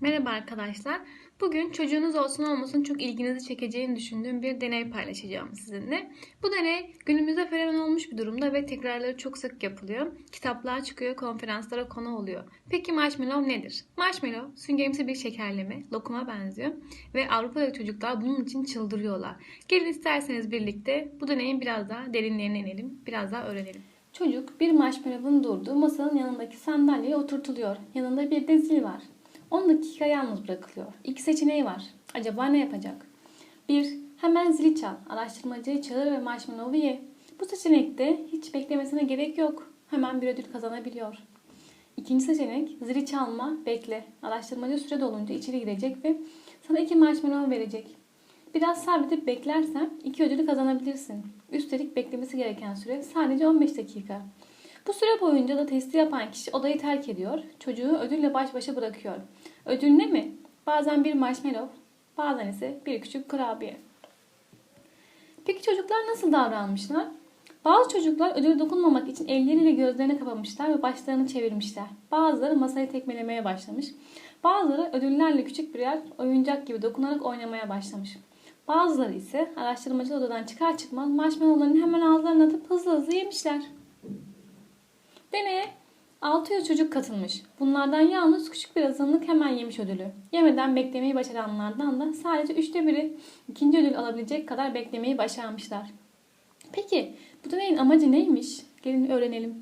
Merhaba arkadaşlar. Bugün çocuğunuz olsun olmasın çok ilginizi çekeceğini düşündüğüm bir deney paylaşacağım sizinle. Bu deney günümüzde fenomen olmuş bir durumda ve tekrarları çok sık yapılıyor. Kitaplar çıkıyor, konferanslara konu oluyor. Peki marshmallow nedir? Marshmallow süngerimsi bir şekerleme, lokuma benziyor ve Avrupa'daki çocuklar bunun için çıldırıyorlar. Gelin isterseniz birlikte bu deneyin biraz daha derinlerine inelim, biraz daha öğrenelim. Çocuk bir marshmallow'un durduğu masanın yanındaki sandalyeye oturtuluyor. Yanında bir de zil var. 10 dakika yalnız bırakılıyor. İki seçeneği var. Acaba ne yapacak? 1. Hemen zili çal. Araştırmacıyı çağır ve marshmallow'u ye. Bu seçenekte hiç beklemesine gerek yok. Hemen bir ödül kazanabiliyor. İkinci seçenek zili çalma, bekle. Araştırmacı süre dolunca içeri girecek ve sana iki marshmallow verecek. Biraz sabredip beklersen iki ödülü kazanabilirsin. Üstelik beklemesi gereken süre sadece 15 dakika. Bu süre boyunca da testi yapan kişi odayı terk ediyor. Çocuğu ödülle baş başa bırakıyor. Ödül ne mi? Bazen bir marshmallow, bazen ise bir küçük kurabiye. Peki çocuklar nasıl davranmışlar? Bazı çocuklar ödülü dokunmamak için elleriyle gözlerini kapamışlar ve başlarını çevirmişler. Bazıları masayı tekmelemeye başlamış. Bazıları ödüllerle küçük birer oyuncak gibi dokunarak oynamaya başlamış. Bazıları ise araştırmacı odadan çıkar çıkmaz marshmallowlarını hemen ağızlarına atıp hızlı hızlı yemişler. Deneye 600 çocuk katılmış. Bunlardan yalnız küçük bir azınlık hemen yemiş ödülü. Yemeden beklemeyi başaranlardan da sadece üçte biri ikinci ödül alabilecek kadar beklemeyi başarmışlar. Peki bu deneyin amacı neymiş? Gelin öğrenelim.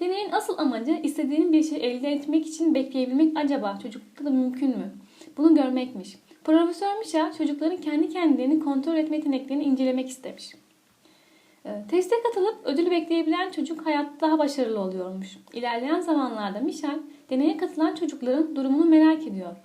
Deneyin asıl amacı istediğin bir şey elde etmek için bekleyebilmek acaba çocukta da mümkün mü? Bunu görmekmiş. Profesör Michel çocukların kendi kendilerini kontrol etme yeteneklerini incelemek istemiş. E, Teste katılıp ödül bekleyebilen çocuk hayatta daha başarılı oluyormuş. İlerleyen zamanlarda Michel deneye katılan çocukların durumunu merak ediyor.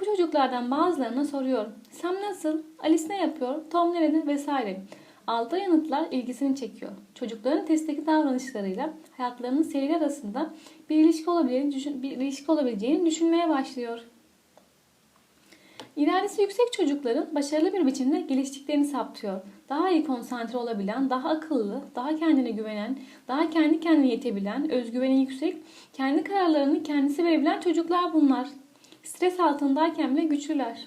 Bu çocuklardan bazılarına soruyor. Sam nasıl? Alice ne yapıyor? Tom nerede? Vesaire. Aldığı yanıtlar ilgisini çekiyor. Çocukların testteki davranışlarıyla hayatlarının seyri arasında bir ilişki olabileceğini, bir ilişki olabileceğini düşünmeye başlıyor. İradesi yüksek çocukların başarılı bir biçimde geliştiklerini saptıyor. Daha iyi konsantre olabilen, daha akıllı, daha kendine güvenen, daha kendi kendine yetebilen, özgüveni yüksek, kendi kararlarını kendisi verebilen çocuklar bunlar. Stres altındayken bile güçlüler.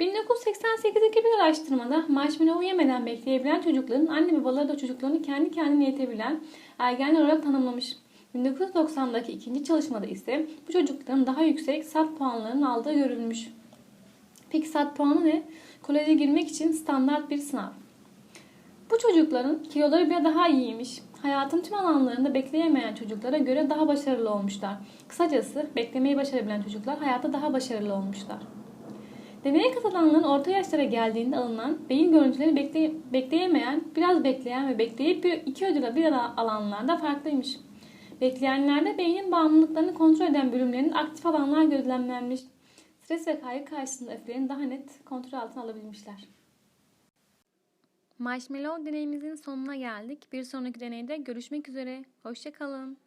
1988'deki bir araştırmada marshmallow yemeden bekleyebilen çocukların anne babaları da çocuklarını kendi kendine yetebilen ergenler olarak tanımlamış. 1990'daki ikinci çalışmada ise bu çocukların daha yüksek SAT puanlarının aldığı görülmüş. Peki SAT puanı ne? Koleje girmek için standart bir sınav. Bu çocukların kiloları bile daha iyiymiş. Hayatın tüm alanlarında bekleyemeyen çocuklara göre daha başarılı olmuşlar. Kısacası beklemeyi başarabilen çocuklar hayatta daha başarılı olmuşlar. Deneye katılanların orta yaşlara geldiğinde alınan beyin görüntüleri bekle- bekleyemeyen, biraz bekleyen ve bekleyip bir, iki ödüle bir alanlarda farklıymış. Bekleyenlerde beynin bağımlılıklarını kontrol eden bölümlerinin aktif alanlar gözlemlenmiş. Stres ve kaygı karşısında öfkelerini daha net kontrol altına alabilmişler. Marshmallow deneyimizin sonuna geldik. Bir sonraki deneyde görüşmek üzere. Hoşçakalın.